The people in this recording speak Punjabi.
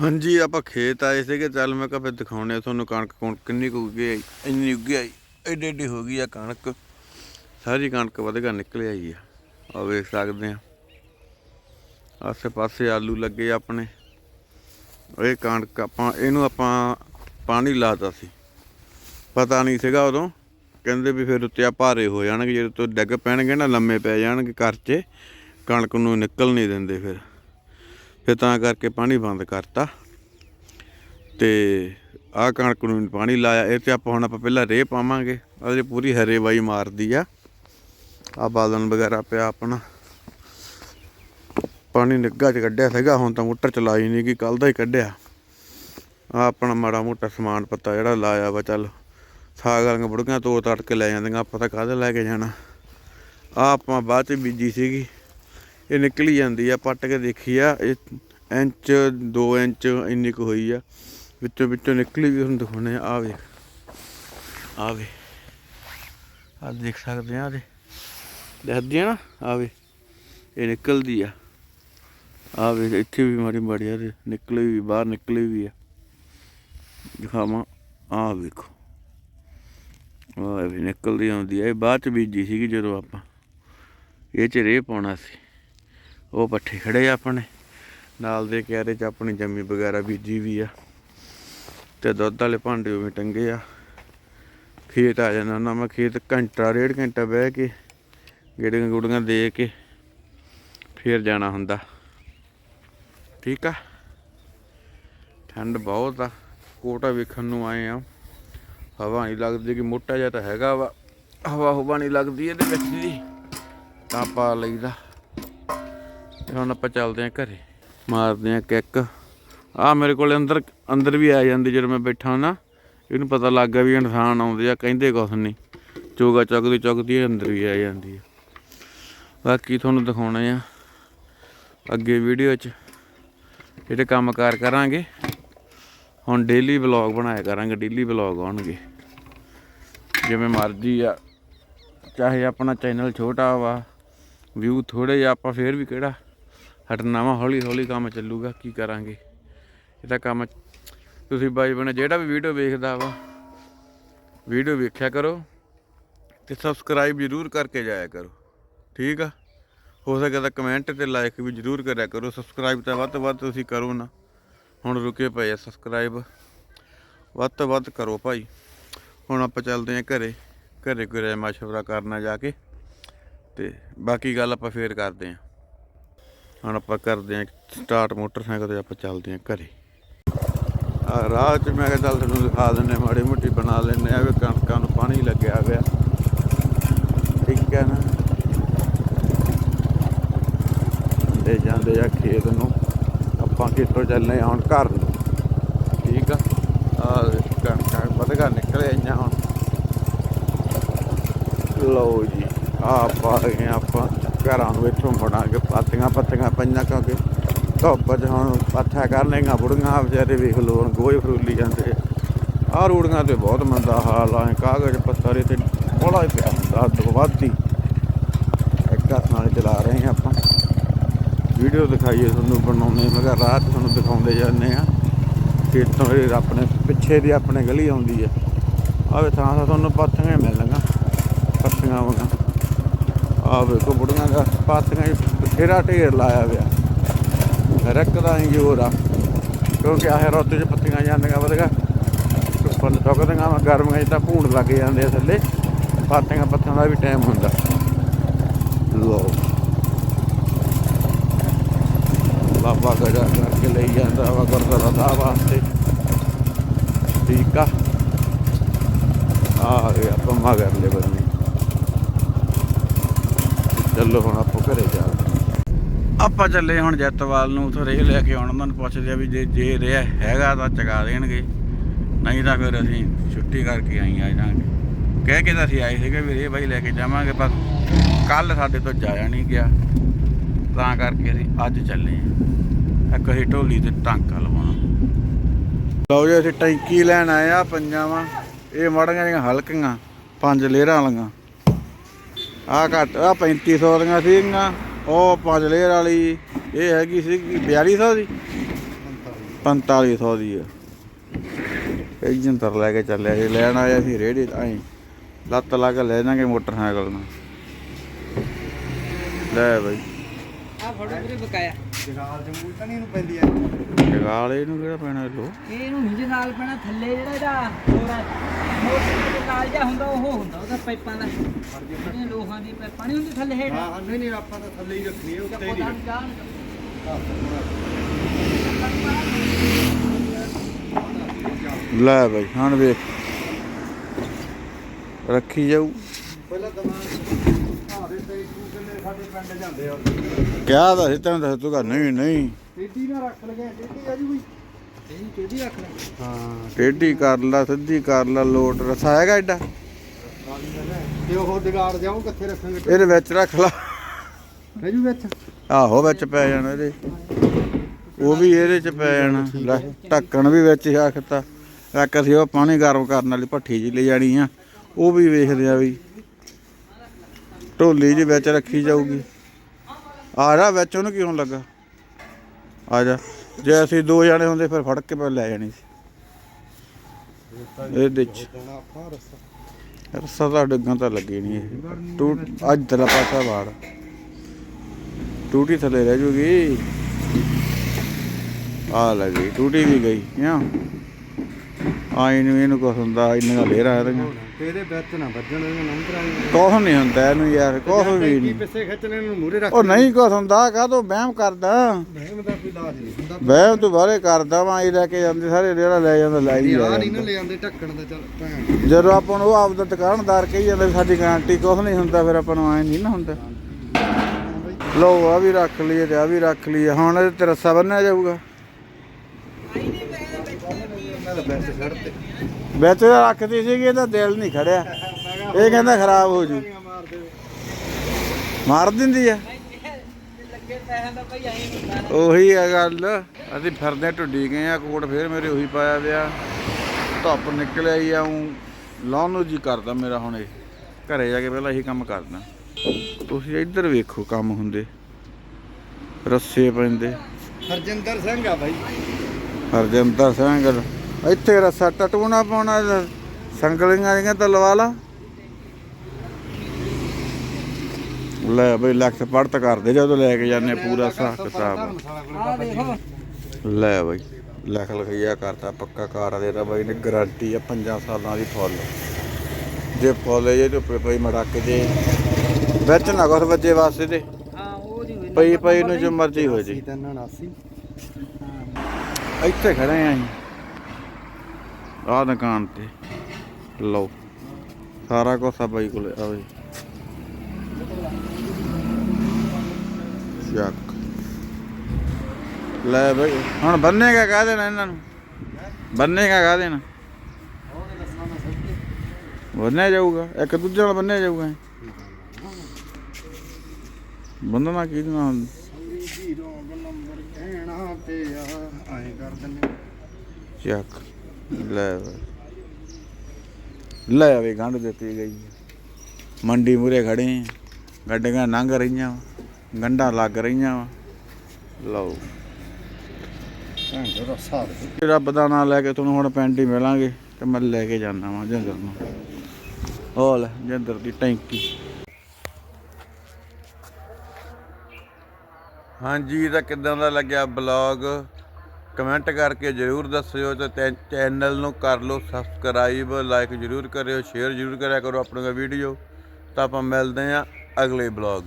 ਹਾਂਜੀ, ਆਪਾਂ ਖੇਤ ਆਏ ਸੀਗੇ। ਚੱਲ ਮੈਂ ਕਿਹਾ ਫਿਰ ਦਿਖਾਉਣੇ ਆ ਤੁਹਾਨੂੰ ਕਣਕ ਕਣਕ ਕਿੰਨੀ ਕੁ ਉੱਗੀ ਆਈ, ਇੰਨੀ ਉੱਗੀ ਆਈ। ਏਡੀ ਏਡੀ ਹੋ ਗਈ ਆ ਕਣਕ। ਸਾਰੀ ਕਣਕ ਵਧਗਾ ਨਿਕਲ ਆਈ ਆ। ਆ ਵੇਖ ਸਕਦੇ ਆ ਆਸੇ ਪਾਸੇ ਆਲੂ ਲੱਗੇ ਆਪਣੇ। ਇਹ ਕਣਕ ਆਪਾਂ, ਇਹਨੂੰ ਆਪਾਂ ਪਾਣੀ ਲਾਤਾ ਸੀ। ਪਤਾ ਨਹੀਂ ਸੀਗਾ ਉਦੋਂ। ਕਹਿੰਦੇ ਵੀ ਫਿਰ ਉੱਤੇ ਆ ਭਾਰੇ ਹੋ ਜਾਣਗੇ। ਜਦੋਂ ਤੋਂ ਡਿੱਗ ਪੈਣਗੇ ਨਾ, ਲੰਮੇ ਪੈ ਜਾਣਗੇ ਘਰ 'ਚ। ਕਣਕ ਨੂੰ ਨਿਕਲ ਨਹੀਂ ਦਿੰਦੇ ਫਿਰ। ਫਿਰ ਤਾਂ ਕਰਕੇ ਪਾਣੀ ਬੰਦ ਕਰਤਾ। ਤੇ ਆਹ ਕਣਕ ਨੂੰ ਪਾਣੀ ਲਾਇਆ। ਇਹ ਤੇ ਆਪਾਂ ਹੁਣ ਆਪਾਂ ਪਹਿਲਾਂ ਰੇਹ ਪਾਵਾਂਗੇ। ਉਹਦੇ ਪੂਰੀ ਹਰੇ ਬਾਈ ਮਾਰਦੀ ਆ। ਆ ਬਾਦਨ ਵਗੈਰਾ ਪਿਆ ਆਪਣਾ। ਪਾਣੀ ਨਿੱਗਾ ਚ ਕੱਢਿਆ ਸੀਗਾ। ਹੁਣ ਤਾਂ ਮੋਟਰ ਚਲਾਈ ਨਹੀਂ ਕਿ ਕੱਲ ਦਾ ਹੀ ਕੱਢਿਆ। ਆ ਆਪਣਾ ਮਾੜਾ ਮੋਟਾ ਸਮਾਨ ਪੱਤਾ ਜਿਹੜਾ ਲਾਇਆ ਵਾ ਚੱਲ। ਸਾਗ ਵਾਲੀਆਂ ਬੁੜੀਆਂ ਤੋੜ ਤੜ ਕੇ ਲੈ ਜਾਂਦੀਆਂ। ਆਪਾਂ ਤਾਂ ਕਾਹਦੇ ਲੈ ਕੇ ਜਾਣਾ। ਆ ਆਪਾਂ ਬਾਅਦ ਚ ਬੀਜੀ ਸੀਗੀ। ਇਹ ਨਿਕਲੀ ਜਾਂਦੀ ਆ, ਪੱਟ ਕੇ ਦੇਖੀ ਆ, ਇਹ ਇੰਚ 2 ਇੰਚ ਇੰਨੀ ਕੁ ਹੋਈ ਆ। ਵਿੱਚੋਂ ਵਿੱਚੋਂ ਨਿਕਲੀ ਵੀ ਹੁਣ ਦਿਖਾਉਣੇ ਆ, ਆਹ ਵੇਖ। ਆ ਵੇ ਆ ਦੇਖ ਸਕਦੇ ਆ ਦੇ ਦਿਖਦੀ ਆ ਨਾ ਆ ਵੇ ਇਹ ਨਿਕਲਦੀ ਆ। ਆ ਵੇ ਇੱਥੇ ਵੀ ਮਾਰੀ ਮਾੜੀ ਆ ਨਿਕਲੀ ਵੀ, ਬਾਹਰ ਨਿਕਲੀ ਵੀ ਆ। ਦਿਖਾਵਾਂ ਆ ਵੇਖੋ। ਆ ਵੀ ਨਿਕਲਦੀ ਆਉਂਦੀ ਆ, ਇਹ ਬਾਅਦ ਚ ਬੀਜੀ ਸੀਗੀ ਜਦੋਂ ਆਪਾਂ। ਇਹ ਚ ਰੇਹ ਪਾਉਣਾ ਸੀ। ਉਹ ਪੱਠੇ ਖੜੇ ਆ ਆਪਣੇ। ਨਾਲ ਦੇ ਕਿਆਰੇ ਚ ਆਪਣੀ ਜੰਮੀ ਵਗੈਰਾ ਬੀਜੀ ਵੀ ਆ। ਤੇ ਦੁੱਧ ਵਾਲੇ ਭਾਂਡੇ ਵੀ ਟੰਗੇ ਆ। ਖੇਤ ਆ ਜਾਣਾ ਨਾ ਮੈਂ, ਖੇਤ ਘੰਟਾ, ਡੇਢ ਘੰਟਾ ਬਹਿ ਕੇ ਗੇੜੀਆਂ ਗੁੜੀਆਂ ਦੇ ਕੇ ਫੇਰ ਜਾਣਾ ਹੁੰਦਾ। ਠੀਕ ਆ? ਠੰਡ ਬਹੁਤ ਆ। ਕੋਟਾ ਵੇਖਣ ਨੂੰ ਆਏ ਆ। ਹਵਾ ਨਹੀਂ ਲੱਗਦੀ ਕਿ ਮੋਟਾ ਜਿਹਾ ਤਾਂ ਹੈਗਾ ਵਾ। ਹਵਾ ਹਵਾ ਨਹੀਂ ਲੱਗਦੀ ਇਹਦੇ ਵਿੱਚ ਦੀ ਤਾਂ ਪਾ ਲਈਦਾ। ਤੇ ਹੁਣ ਆਪਾਂ ਚੱਲਦੇ ਆਂ ਘਰੇ। ਮਾਰਦੇ ਆਂ ਕਿੱਕ। ਆ ਮੇਰੇ ਕੋਲ ਅੰਦਰ ਅੰਦਰ ਵੀ ਆ ਜਾਂਦੀ ਜਦੋਂ ਮੈਂ ਬੈਠਾ ਨਾ, ਇਹਨੂੰ ਪਤਾ ਲੱਗ ਗਿਆ ਵੀ ਇਨਸਾਨ ਆਉਂਦੇ ਆ, ਕਹਿੰਦੇ ਕੁਛ ਨਹੀਂ ਚੋਗਾ ਚੁੱਕਦੀ ਚੁੱਕਦੀ ਅੰਦਰ ਵੀ ਆ ਜਾਂਦੀ ਆ। ਬਾਕੀ ਤੁਹਾਨੂੰ ਦਿਖਾਉਣਾ ਆ ਅੱਗੇ ਵੀਡੀਓ 'ਚ ਜਿਹੜੇ ਕੰਮਕਾਰ ਕਰਾਂਗੇ। ਹੁਣ ਡੇਲੀ ਵਲੌਗ ਬਣਾਇਆ ਕਰਾਂਗੇ ਡੇਲੀ ਵਲੌਗ ਆਉਣਗੇ। ਜਿਵੇਂ ਮਰਜ਼ੀ ਆ, ਚਾਹੇ ਆਪਣਾ ਚੈਨਲ ਛੋਟਾ ਵਾ ਵਿਊ ਥੋੜੇ ਜਿਹਾ ਆਪਾਂ ਫੇਰ ਵੀ ਕਿਹੜਾ ਹਟਣਾ ਵਾ ਹੌਲੀ ਹੌਲੀ ਕੰਮ ਚੱਲੂਗਾ, ਕੀ ਕਰਾਂਗੇ? ਇਹਦਾ ਕੰਮ ਤੁਸੀਂ ਬਾਈ ਬਣੇ, ਜਿਹੜਾ ਵੀ ਵੀਡੀਓ ਵੇਖਦਾ ਵਾ, ਵੀਡੀਓ ਵੇਖਿਆ ਕਰੋ ਤੇ ਸਬਸਕ੍ਰਾਈਬ ਜ਼ਰੂਰ ਕਰਕੇ ਜਾਇਆ ਕਰੋ। ਠੀਕ ਆ? ਹੋ ਸਕੇ ਤਾਂ ਕਮੈਂਟ ਤੇ ਲਾਈਕ ਵੀ ਜ਼ਰੂਰ ਕਰਿਆ ਕਰੋ। ਸਬਸਕ੍ਰਾਈਬ ਤਾਂ ਵੱਧ ਤੋਂ ਵੱਧ ਤੁਸੀਂ ਕਰੋ ਨਾ। ਹੁਣ ਰੁਕੇ ਪਏ ਆ ਸਬਸਕ੍ਰਾਈਬ ਵੱਧ ਤੋਂ ਵੱਧ ਕਰੋ ਭਾਈ। ਹੁਣ ਆਪਾਂ ਚੱਲਦੇ ਆਂ ਘਰੇ। ਘਰੇ ਕੋਈ ਰਾਏ ਮਸ਼ਵਰਾ ਕਰਨਾ ਜਾ ਕੇ। ਤੇ ਬਾਕੀ ਗੱਲ ਆਪਾਂ ਫੇਰ ਕਰਦੇ ਆਂ। ਹੁਣ ਆਪਾਂ ਕਰਦੇ ਆਂ ਸਟਾਰਟ ਮੋਟਰਸਾਈਕਲ ਤੇ ਆਪਾਂ ਚੱਲਦੇ ਆਂ ਘਰੇ। ਆ ਰਾਹ 'ਚ ਮੈਂ ਕਿਹਾ ਚੱਲ ਤੁਹਾਨੂੰ ਦਿਖਾ ਦਿੰਨੇ ਮਾੜੀ ਮੋਟੀ ਬਣਾ ਲੈਨੇ ਆ ਵੀ ਕਣਕਾਂ ਨੂੰ ਪਾਣੀ ਲੱਗਿਆ ਹੋਇਆ। ਠੀਕ ਹੈ ਨਾ? ਦੇ ਜਾਂਦੇ ਆ ਖੇਤ ਨੂੰ, ਆਪਾਂ ਕਿੱਥੋਂ ਚੱਲਨੇ ਹੁਣ ਘਰ ਨੂੰ। ਠੀਕ ਆ? ਆ ਕਣਕਾਂ ਵਧਗਾ ਨਿਕਲੇ ਆਈਆਂ ਹੁਣ। ਲਓ ਜੀ ਆ ਪਾ ਗਏ ਆਪਾਂ। ਘਰਾਂ ਨੂੰ ਇੱਥੋਂ ਬਣਾ ਪਾਤੀਆਂ ਪੱਤੀਆਂ ਪਈਆਂ ਕਿਉਂਕਿ ਧੁੱਪ 'ਚ ਹੁਣ ਪੱਥਾ ਕਰਨੇਗਾ ਬੁੜੀਆਂ ਵਿਚਾਰੇ ਵੇਖ ਲੋ ਹੁਣ ਗੋਹੇ ਫਰੂਲੀ ਜਾਂਦੇ ਆ। ਰੂੜੀਆਂ ਤੇ ਬਹੁਤ ਮੰਦਾ ਹਾਲ ਆ, ਕਾਗਜ਼ ਪੱਤਰ ਇਹ ਤੇ ਬੜਾ ਹੀ ਪਿਆ ਹੁੰਦਾ ਵੱਧਦੀ ਇੱਕ ਹੱਥ ਨਾਲ ਚਲਾ ਰਹੇ ਹਾਂ ਆਪਾਂ। ਵੀਡੀਓ ਦਿਖਾਈਏ ਤੁਹਾਨੂੰ ਬਣਾਉਣੇ ਮਗਰ ਕਿਹਾ ਰਾਤ ਤੁਹਾਨੂੰ ਦਿਖਾਉਂਦੇ ਜਾਂਦੇ ਆ ਖੇਤੋਂ ਇਹ ਆਪਣੇ, ਪਿੱਛੇ ਦੀ ਆਪਣੇ ਗਲੀ ਆਉਂਦੀ ਆ। ਆਵੇ ਥਾਂ ਥਾਂ ਤੁਹਾਨੂੰ ਪਾਥੀਆਂ ਹੀ ਮਿਲਣਗੀਆਂ, ਪੱਤੀਆਂ ਵਗਾ। ਆ ਵੇਖੋ ਬੁੜੀਆਂ ਦਾ, ਪਾਥੀਆਂ ਹੀ ਬਥੇਰਾ ਢੇਰ ਲਾਇਆ ਪਿਆ ਰੱਖਦਾ ਹੀ ਜੋਰ ਆ, ਕਿਉਂਕਿ ਆਹ ਰੋਤੇ 'ਚ ਪੱਤੀਆਂ ਜਾਂਦੀਆਂ ਵਧਗਾ ਧੁੱਪਾਂ ਸੁੱਕਦੀਆਂ ਵਾ ਗਰਮੀਆਂ 'ਚ ਤਾਂ ਭੂਣ ਲੱਗ ਜਾਂਦੇ ਆ ਥੱਲੇ। ਪਾਥੀਆਂ ਪੱਤੀਆਂ ਦਾ ਵੀ ਟਾਈਮ ਹੁੰਦਾ। ਲੋ ਬਾਬਾ ਗੜਾ ਕਰਕੇ ਲਈ ਜਾਂਦਾ ਵਾ ਗੁਰਦੁਆਰਾ ਸਾਹਿਬ ਵਾਸਤੇ। ਠੀਕ ਆ। ਆ ਗਏ ਆਪਾਂ ਮਗਰ ਲੈ ਬੰਨੀ। ਚੱਲੋ ਹੁਣ ਆਪਾਂ ਘਰੇ ਚੱਲਦੇ ਆਪਾਂ ਚੱਲੇ ਹੁਣ ਜੱਤਵਾਲ ਨੂੰ, ਉਥੋਂ ਰੇਹ ਲੈ ਕੇ ਆਉਣ। ਉਹਨਾਂ ਨੂੰ ਪੁੱਛਦੇ ਆ ਵੀ ਜੇ ਜੇ ਰੇਹ ਹੈਗਾ ਤਾਂ ਚਗਾ ਦੇਣਗੇ। ਨਹੀਂ ਤਾਂ ਫਿਰ ਅਸੀਂ ਛੁੱਟੀ ਕਰਕੇ ਆਈ ਆ ਜਾਾਂਗੇ ਕਹਿ ਕੇ ਤਾਂ ਅਸੀਂ ਆਏ ਸੀਗੇ ਵੀ ਰੇਹ ਬਾਈ ਲੈ ਕੇ ਜਾਵਾਂਗੇ, ਪਰ ਕੱਲ ਸਾਡੇ ਤੋਂ ਜਾਇਆ ਨਹੀਂ ਗਿਆ। ਤਾਂ ਕਰਕੇ ਅਸੀਂ ਅੱਜ ਚੱਲੇ ਆ। ਇੱਕ ਅਸੀਂ ਢੋਲੀ ਤੇ ਟਾਂਕਾ ਲਵਾਉਣਾ। ਲਓ ਜੀ, ਅਸੀਂ ਟੈਂਕੀ ਲੈਣ ਆਏ ਆ, ਪੰਜਾਵਾਂ। ਇਹ ਮੜੀਆਂ ਜਿਹੀਆਂ ਹਲਕੀਆਂ, ਪੰਜ ਲੇਅਰਾਂ ਵਾਲੀਆਂ। ਆ ਘੱਟ ਆ 3500 ਦੀਆਂ ਸੀਗੀਆਂ, ਉਹ ਪੰਜ ਲੇਅਰ ਵਾਲੀ, ਇਹ ਹੈਗੀ ਸੀ 4200 ਦੀ 4500 ਦੀ ਆ। ਇਹ ਲੈ ਕੇ ਚੱਲਿਆ ਸੀ, ਲੈਣ ਆਇਆ ਸੀ ਰੇੜੀ ਆਈ ਲੱਤ ਲਾ ਕੇ ਲੈ ਜਾਾਂਗੇ ਮੋਟਰਸਾਈਕਲ ਨਾਲ ਲੈ ਬਈ। ਆ ਫੜੋ ਵੀਰੇ ਬਕਾਇਆ। ਜਗਾਲ ਜਮੂਲ ਤਾਂ ਨਹੀਂ ਇਹਨੂੰ ਪੈਂਦੀ ਐ ਜਗਾਲ ਇਹਨੂੰ ਕਿਹੜਾ ਪੈਣਾ ਲੋ ਇਹਨੂੰ ਨਹੀਂ ਨਾਲ ਪੈਣਾ ਥੱਲੇ ਜਿਹੜਾ ਇਹਦਾ ਹੋਰਾ ਮੋਟਰ ਦੇ ਨਾਲ ਜਾਂ ਹੁੰਦਾ ਉਹ ਹੁੰਦਾ ਉਹਦਾ ਪਾਈਪਾਂ ਦਾ। ਇਹ ਲੋਹਾਂ ਦੀ ਪਾਈਪਾਂ ਨਹੀਂ ਹੁੰਦੀ ਥੱਲੇ ਹੇਠ। ਹਾਂ ਨਹੀਂ ਨਹੀਂ ਆਪਾਂ ਤਾਂ ਥੱਲੇ ਹੀ ਰੱਖਣੀ ਹੈ ਉੱਤੇ ਨਹੀਂ ਰੱਖਣੀ। ਜਾਣ ਲੈ ਬਈ ਹੁਣ ਵੇਖ। ਰੱਖੀ ਜਾਊ। ਪਹਿਲਾਂ ਸਾਡੇ ਪਿੰਡ ਜਾਂਦੇ ਆ। ਕਿਹਾ ਤਾਂ ਸੀ ਤੈਨੂੰ ਦੱਸ ਤੂੰ ਨਹੀਂ ਨਹੀਂ। ਟੇਡੀ ਨਾ ਰੱਖ ਲਗੇ ਟੇਡੀ ਆ ਜੂ ਬਈ ਇਹ ਕਿਹਦੀ ਰੱਖ ਲੈ। ਹਾਂ। ਟੇਢੀ ਕਰ ਲਾ ਸਿੱਧੀ ਕਰ ਲਾ ਲੋਟ ਰਸਾ ਹੈਗਾ ਐਡਾ। ਤੇ ਉਹ ਜਗਾੜ ਜਾਉ ਕਿੱਥੇ ਰੱਖਾਂਗੇ ਇਹਦੇ ਵਿੱਚ ਰੱਖ ਲਾ। ਰਜੂ ਵਿੱਚ। ਆਹੋ ਵਿੱਚ ਪੈ ਜਾਣਾ ਇਹਦੇ। ਉਹ ਵੀ ਇਹਦੇ ਚ ਪੈ ਜਾਣਾ। ਲੈ ਢੱਕਣ ਵੀ ਵਿੱਚ ਹੀ ਆਖਤਾ ਇੱਕ ਅਸੀਂ ਉਹ ਪਾਣੀ ਗਰਮ ਕਰਨ ਵਾਲੀ ਭੱਠੀ ਜੀ ਲੈ ਜਾਣੀ ਆ। ਉਹ ਵੀ ਵੇਖਦੇ ਆ ਵੀ। ਢੋਲੀ ਜੀ ਵਿੱਚ ਰੱਖੀ ਜਾਊਗੀ। ਆ ਜਾ ਵਿੱਚ, ਉਹਨੂੰ ਕਿਉਂ ਲੱਗਾ? ਆ ਜਾ। ਜੇ ਅਸੀਂ ਦੋ ਜਣੇ ਹੁੰਦੇ, ਫਿਰ ਫੜ ਕੇ ਲੈ ਜਾਣੀ ਸੀ। ਇਹਦੇ ਚ ਰਸਾ ਤਾਂ ਡੱਗਾਂ ਤਾਂ ਲੱਗੀ ਨਹੀਂ ਇਹ। ਟੂ ਅੱਜ ਤੇਰਾ ਪਾਸਾ ਵਾੜ। ਟੂਟੀ ਥੱਲੇ ਰਹਿ ਜੂਗੀ। ਆ ਲੱਗੀ ਟੂਟੀ ਵੀ ਗਈ। ਕਿਉਂ? ਆਈ ਨੂੰ ਇਹਨੂੰ ਕੁਛ ਹੁੰਦਾ ਇੰਨੀਆਂ ਲੇਰਾ ਇਹਦੀਆਂ। ਤੇਰੇ ਵਿੱਚ ਨਾ ਵੱਜਣ ਦੇ ਨੰਬਰ ਕੁਛ ਨਹੀਂ ਹੁੰਦਾ ਇਹਨੂੰ ਯਾਰ ਕੁਛ ਵੀ ਨਹੀਂ। ਪਿੱਛੇ ਖਿੱਚ ਲੈਣ ਨੂੰ ਮੂਰੇ ਰੱਖ ਉਹ ਨਹੀਂ ਕੁਛ ਹੁੰਦਾ ਕਾਹਤੋਂ ਵਹਿਮ ਕਰਦਾ? ਬਹਿਮ ਦਾ ਕੋਈ ਇਲਾਜ ਨਹੀਂ ਹੁੰਦਾ। ਵਹਿਮ ਤੂੰ ਬਾਹਰੇ ਕਰਦਾ ਵਾਂ ਇਹ ਲੈ ਕੇ ਜਾਂਦੇ ਸਾਰੇ ਜਿਹੜਾ ਲੈ ਜਾਂਦਾ ਲੈ ਹੀ ਲੈ ਨਹੀਂ ਨਾ ਜਾਂਦਾ। ਲੈ ਆਂਦੇ ਢੱਕਣ ਦਾ ਚੱਲ ਭੈਣ ਜਦੋਂ ਆਪਾਂ ਨੂੰ ਉਹ ਆਪਦਾ ਦੁਕਾਨਦਾਰ ਕਹੀ ਜਾਂਦਾ ਵੀ ਸਾਡੀ ਗਾਰੰਟੀ ਕੁਛ ਨਹੀਂ ਹੁੰਦਾ ਫਿਰ ਆਪਾਂ ਨੂੰ ਐ ਨਹੀਂ ਨਾ ਹੁੰਦਾ। ਲੋ ਆ ਵੀ ਰੱਖ ਲਈਏ ਤੇ ਆ ਵੀ ਰੱਖ ਲਈਏ ਹੁਣ ਇਹਦੇ ਤੇ ਰੱਸਾ ਬੰਨਿਆ ਜਾਊਗਾ। ਵਿੱਚ ਰੱਖਦੀ ਸੀਗੀ ਇਹਦਾ ਦਿਲ ਨਹੀਂ ਖੜਿਆ। ਇਹ ਕਹਿੰਦਾ ਖਰਾਬ ਹੋ ਜੂ। ਮਾਰ ਦਿੰਦੀ ਆ। ਭਾਈ ਆਈ ਉਹੀ ਆ ਗੱਲ। ਅਸੀਂ ਫਿਰਦੇ ਢੁੱਡੀ ਗਏ ਆ ਕੋਟ ਫੇਰ ਮੇਰੇ ਉਹੀ ਪਾਇਆ ਵਿਆ ਧੁੱਪ ਨਿਕਲਿਆ ਹੀ ਆਉਂ ਲਾਉਣ ਨੂੰ ਜੀ ਕਰਦਾ ਮੇਰਾ ਹੁਣ ਇਹ। ਘਰੇ ਜਾ ਕੇ ਪਹਿਲਾਂ ਇਹੀ ਕੰਮ ਕਰਦਾ ਤੁਸੀਂ ਇੱਧਰ ਵੇਖੋ ਕੰਮ ਹੁੰਦੇ। ਰੱਸੇ ਪੈਂਦੇ। ਹਰਜਿੰਦਰ ਸਿੰਘ ਆ ਬਾਈ। ਹਰਜਿੰਦਰ ਸਿੰਘ। ਇੱਥੇ ਰੱਸਾ ਟਟੂਣਾ ਪਾਉਣਾ ਸੰਗਲੀਆਂ ਜਿਹੀਆਂ ਤਾਂ ਲਵਾ ਲਾ। ਲੈ ਬਈ ਲੱਖ ਪੜਤ ਕਰਦੇ ਜਦੋਂ ਲੈ ਕੇ ਜਾਂਦੇ ਪੂਰਾ ਹਿਸਾਬ ਕਿਤਾਬ ਲੈ ਬਈ ਲੱਖ ਲਖਈਆ ਕਰਤਾ ਪੱਕਾ ਕਾਰ ਦੇ ਤਾਂ ਬਾਈ ਨੇ ਗਾਰੰਟੀ ਆ 5 ਸਾਲਾਂ ਦੀ ਫੁੱਲ ਜੇ ਫੁੱਲ ਜੇ ਤੇ ਪਈ ਮੜਾਕੇ ਦੇ ਵਿੱਚ ਨਾ ਕੁਛ ਵੱਜੇ ਵਾਸਤੇ ਹਾਂ ਉਹ ਹੋਈ ਪਈ ਪਈ ਨੂੰ ਜੋ ਮਰਜ਼ੀ ਹੋ ਜੇ। 379 ਇੱਥੇ ਖੜੇ ਆਂ ਆਹ ਦੁਕਾਨ ਤੇ। ਲਓ ਸਾਰਾ ਕੁਛ ਆ ਬਾਈ ਕੋਲੇ ਆਵੇ ਚੱਕ। ਲੈ ਬਈ ਹੁਣ ਬੰਨੇਗਾ ਕਹਿ ਦੇਣਾ ਇਹਨਾਂ ਨੂੰ? ਬੰਨੇਗਾ ਕਹਿ ਦੇਣਾ? ਬੰਨਿਆ ਜਾਊਗਾ ਇੱਕ ਦੂਜੇ ਨਾਲ ਬੰਨਿਆ ਜਾਊਗਾ। ਬੰਨਣਾ ਕੀ ਨਾਲ ਜ਼ੀਰੋ ਨੰਬਰ ਕਹਿਣਾ ਤੇ ਆ ਐਂ ਕਰ ਦਿੰਨੇ ਚੱਕ। ਲੈ ਲੈ ਵੇ ਗੰਢ ਦਿੱਤੀ ਗਈ। ਮੰਡੀ ਮੂਰੇ ਖੜੇ ਆਂ। ਗੱਡੀਆਂ ਲੰਘ ਰਹੀਆਂ ਵਾਂ, ਗੰਢਾਂ ਲੱਗ ਰਹੀਆਂ ਵਾ। ਲਓ। ਰੱਬ ਦਾ ਨਾਮ ਲੈ ਕੇ ਤੁਹਾਨੂੰ ਹੁਣ ਪਿੰਡ ਹੀ ਮਿਲਾਂਗੇ ਤੇ ਮੈਂ ਲੈ ਕੇ ਜਾਣਾ ਵਾਂ ਜਿੰਦਰ ਨੂੰ। ਹੋ ਜਿੰਦਰ ਦੀ ਟੈਂਕੀ। ਹਾਂਜੀ ਤਾਂ ਕਿਦਾਂ ਦਾ ਲੱਗਿਆ ਬਲੌਗ? ਕਮੈਂਟ ਕਰਕੇ ਜਰੂਰ ਦੱਸਿਓ ਤੇ ਤੈ- ਚੈਨਲ ਨੂੰ ਕਰ ਲਓ ਸਬਸਕ੍ਰਾਈਬ ਲਾਈਕ ਜਰੂਰ ਕਰਿਓ ਸ਼ੇਅਰ ਜਰੂਰ ਕਰਿਆ ਕਰੋ ਆਪਣਾ ਵੀਡੀਓ। ਤਾਂ ਆਪਾਂ ਮਿਲਦੇ ਆਂ ਅਗਲੇ ਬਲੌਗ